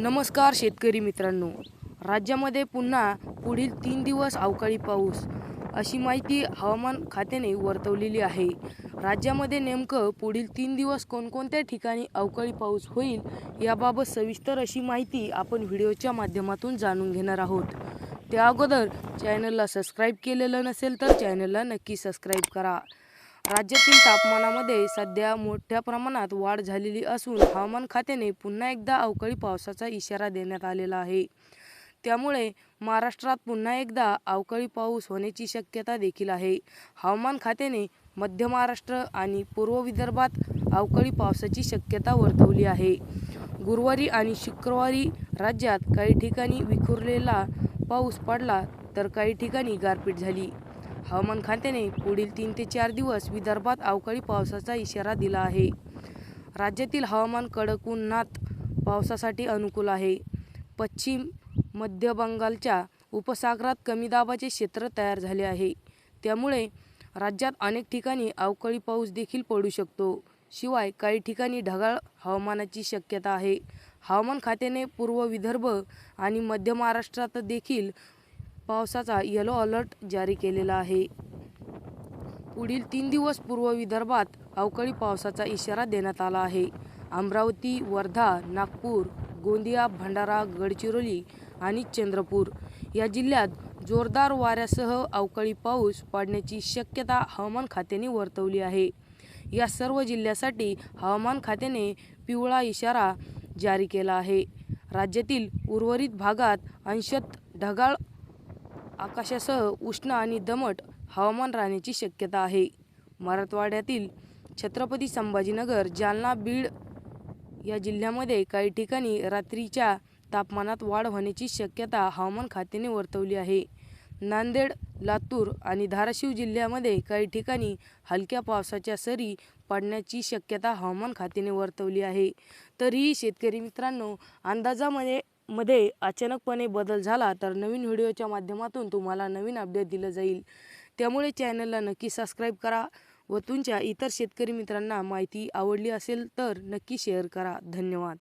नमस्कार शेतकरी मित्रांनो. राज्यामध्ये पुन्हा पुढील तीन दिवस अवकाळी पाऊस अशी माहिती हवामान खात्याने वर्तवलेली आहे. राज्यामध्ये नेमकं पुढील तीन दिवस कोणकोणत्या ठिकाणी अवकाळी पाऊस होईल याबाबत सविस्तर अशी माहिती आपण व्हिडिओच्या माध्यमातून जाणून घेणार आहोत. त्या अगोदर चॅनलला सबस्क्राईब केलेलं नसेल तर चॅनलला नक्की सबस्क्राईब करा. राज्यातील तापमानामध्ये सध्या मोठ्या प्रमाणात वाढ झालेली असून हवामान खात्याने पुन्हा एकदा अवकाळी पावसाचा इशारा देण्यात आलेला आहे. त्यामुळे महाराष्ट्रात पुन्हा एकदा अवकाळी पाऊस होण्याची शक्यता देखील आहे. हवामान खात्याने मध्य महाराष्ट्र आणि पूर्व विदर्भात अवकाळी पावसाची शक्यता वर्तवली आहे. गुरुवारी आणि शुक्रवारी राज्यात काही ठिकाणी विखुरलेला पाऊस पडला तर काही ठिकाणी गारपीट झाली. हवामान खात्याने पुढील तीन ते चार दिवस विदर्भात अवकाळी पावसाचा इशारा दिला आहे. राज्यातील हवामान कडक उन्हात पावसासाठी अनुकूल आहे. पश्चिम मध्य बंगालच्या उपसागरात कमी दाबाचे क्षेत्र तयार झाले आहे. त्यामुळे राज्यात अनेक ठिकाणी अवकाळी पाऊस देखील पडू शकतो. शिवाय काही ठिकाणी ढगाळ हवामानाची शक्यता आहे. हवामान खात्याने पूर्व विदर्भ आणि मध्य महाराष्ट्रात देखील पावसाचा येलो अलर्ट जारी केलेला आहे. पुढील तीन दिवस पूर्व विदर्भात अवकाळी पावसाचा इशारा देण्यात आला आहे. अमरावती वर्धा नागपूर गोंदिया भंडारा गडचिरोली आणि चंद्रपूर या जिल्ह्यात जोरदार वाऱ्यासह अवकाळी पाऊस पडण्याची शक्यता हवामान खात्याने वर्तवली आहे. या सर्व जिल्ह्यासाठी हवामान खात्याने पिवळा इशारा जारी केला आहे. राज्यातील उर्वरित भागात अंशत ढगाळ आकाशासह उष्ण आणि दमट हवामान राहण्याची शक्यता आहे. मराठवाड्यातील छत्रपती संभाजीनगर जालना बीड या जिल्ह्यामध्ये काही ठिकाणी रात्रीच्या तापमानात वाढ होण्याची शक्यता हवामान खात्याने वर्तवली आहे. नांदेड लातूर आणि धाराशिव जिल्ह्यामध्ये काही ठिकाणी हलक्या पावसाच्या सरी पडण्याची शक्यता हवामान खात्याने वर्तवली आहे. तरीही शेतकरी मित्रांनो अंदाजामध्ये मध्ये अचानकपणे बदल झाला तर नवीन व्हिडिओच्या माध्यमातून तुम्हाला नवीन अपडेट दिलं जाईल. त्यामुळे चॅनलला नक्की सबस्क्राईब करा व तुमच्या इतर शेतकरी मित्रांना माहिती आवडली असेल तर नक्की शेअर करा. धन्यवाद.